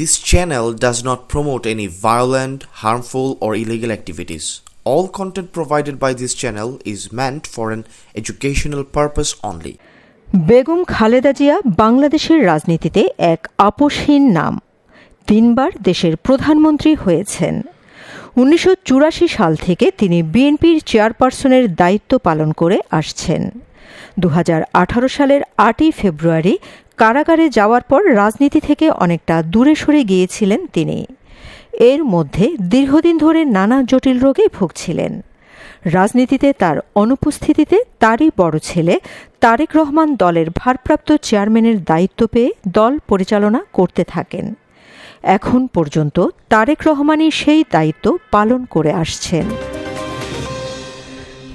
This channel does not promote any violent, harmful, or illegal activities. All content provided by this channel is meant for an educational purpose only. Begum Khaleda Zia বাংলাদেশের রাজনীতিতে এক আপোষহীন নাম তিনবার দেশের প্রধানমন্ত্রী হয়েছেন উনিশশো চুরাশি সাল থেকে তিনি বিএনপির চেয়ারপারসনের দায়িত্ব পালন করে আসছেন দু হাজার আঠারো সালের আটই ফেব্রুয়ারি কারাগারে যাওয়ার পর রাজনীতি থেকে অনেকটা দূরে সরে গিয়েছিলেন তিনি। এর মধ্যে দীর্ঘদিন ধরে নানা জটিল রোগে ভুগছিলেন। রাজনীতিতে তার অনুপস্থিতিতে তারই বড় ছেলে তারেক রহমান দলের ভারপ্রাপ্ত চেয়ারম্যানের দায়িত্ব পেয়ে দল পরিচালনা করতে থাকেন। এখন পর্যন্ত তারেক রহমানই সেই দায়িত্ব পালন করে আসছেন।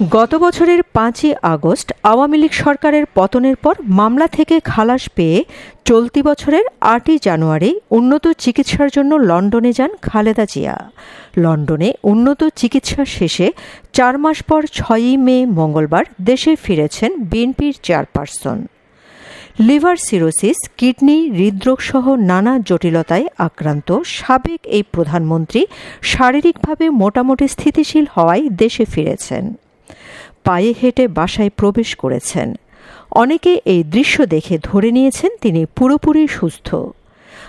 গত বছরের পাঁচই আগস্ট আওয়ামী লীগ সরকারের পতনের পর মামলা থেকে খালাস পেয়ে চলতি বছরের আটই জানুয়ারি উন্নত চিকিৎসার জন্য লন্ডনে যান খালেদা জিয়া। লন্ডনে উন্নত চিকিৎসা শেষে চার মাস পর ছয়ই মে মঙ্গলবার দেশে ফিরেছেন বিএনপির চেয়ারপারসন। লিভার সিরোসিস, কিডনি, হৃদরোগ সহ নানা জটিলতায় আক্রান্ত সাবেক এই প্রধানমন্ত্রী শারীরিকভাবে মোটামুটি স্থিতিশীল হওয়ায় দেশে ফিরেছেন। পায়ে হেঁটে বাসায় প্রবেশ করেছেন। অনেকে এই দৃশ্য দেখে ধরে নিয়েছেন তিনি পুরোপুরি সুস্থ।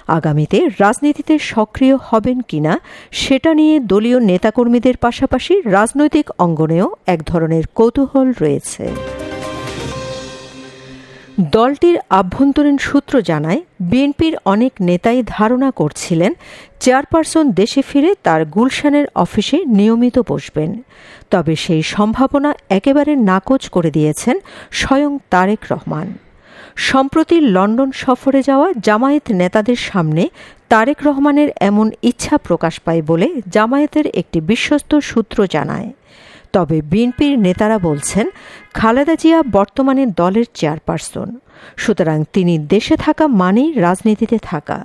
আগামীতে রাজনীতিতে সক্রিয় হবেন কিনা সেটা নিয়ে দলীয় নেতাকর্মীদের পাশাপাশি রাজনৈতিক অঙ্গনেও এক ধরনের কৌতূহল রয়েছে। দলটির আভ্যন্তরীণ সূত্র জানায়, বিএনপির অনেক নেতাই ধারণা করছিলেন, চেয়ারপারসন দেশে ফিরে তার গুলশানের অফিসে নিয়মিত বসবেন। তবে সেই সম্ভাবনা একেবারে নাকচ করে দিয়েছেন স্বয়ং তারেক রহমান। সম্প্রতি লন্ডন সফরে যাওয়া জামায়াত নেতাদের সামনে তারেক রহমানের এমন ইচ্ছা প্রকাশ পায় বলে জামায়াতের একটি বিশ্বস্ত সূত্র জানায়। তবে বিএনপির নেতারা বলছেন, খালেদা জিয়া বর্তমানে দলের চেয়ারপারসন। সুতরাং তিনি দেশে থাকা মানেই রাজনীতিতে থাকা।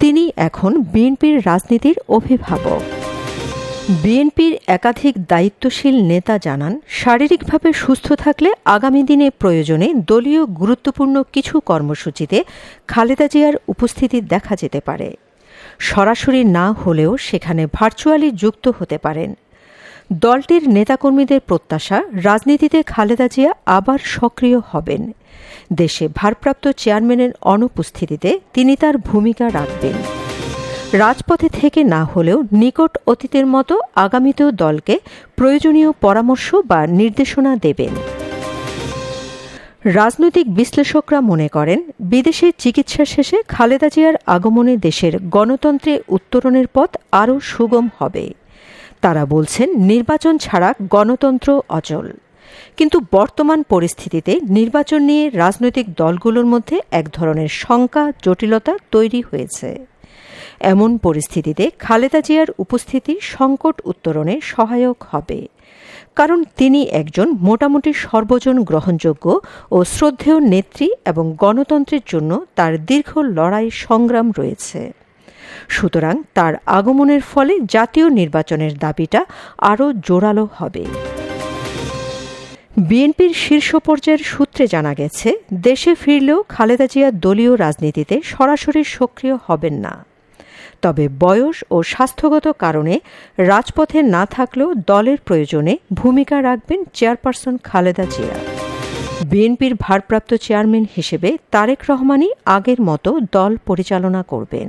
তিনি এখন বিএনপির রাজনীতির অভিভাবক। বিএনপির একাধিক দায়িত্বশীল নেতা জানান, শারীরিকভাবে সুস্থ থাকলে আগামী দিনে প্রয়োজনে দলীয় গুরুত্বপূর্ণ কিছু কর্মসূচিতে খালেদা জিয়ার উপস্থিতি দেখা যেতে পারে। সরাসরি না হলেও সেখানে ভার্চুয়ালি যুক্ত হতে পারেন। দলটির নেতাকর্মীদের প্রত্যাশা, রাজনীতিতে খালেদা জিয়া আবার সক্রিয় হবেন। দেশে ভারপ্রাপ্ত চেয়ারম্যানের অনুপস্থিতিতে তিনি তার ভূমিকা রাখবেন। রাজপথে থেকে না হলেও নিকট অতীতের মতো আগামীতেও দলকে প্রয়োজনীয় পরামর্শ বা নির্দেশনা দেবেন। রাজনৈতিক বিশ্লেষকরা মনে করেন, বিদেশে চিকিৎসা শেষে খালেদা জিয়ার আগমনে দেশের গণতন্ত্রে উত্তরণের পথ আরও সুগম হবে। তারা বলছেন, নির্বাচন ছাড়া গণতন্ত্র অচল। কিন্তু বর্তমান পরিস্থিতিতে নির্বাচন নিয়ে রাজনৈতিক দলগুলোর মধ্যে এক ধরনের শঙ্কা, জটিলতা তৈরি হয়েছে। এমন পরিস্থিতিতে খালেদা জিয়ার উপস্থিতি সংকট উত্তরণে সহায়ক হবে। কারণ তিনি একজন মোটামুটি সর্বজন গ্রহণযোগ্য ও শ্রদ্ধেয় নেত্রী এবং গণতন্ত্রের জন্য তার দীর্ঘ লড়াই সংগ্রাম রয়েছে। সুতরাং তার আগমনের ফলে জাতীয় নির্বাচনের দাবিটা আরও জোরালো হবে। বিএনপির শীর্ষ পর্যায়ের সূত্রে জানা গেছে, দেশে ফিরলেও খালেদা জিয়া দলীয় রাজনীতিতে সরাসরি সক্রিয় হবেন না। তবে বয়স ও স্বাস্থ্যগত কারণে রাজপথে না থাকলেও দলের প্রয়োজনে ভূমিকা রাখবেন চেয়ারপারসন খালেদা জিয়া। বিএনপির ভারপ্রাপ্ত চেয়ারম্যান হিসেবে তারেক রহমানই আগের মতো দল পরিচালনা করবেন।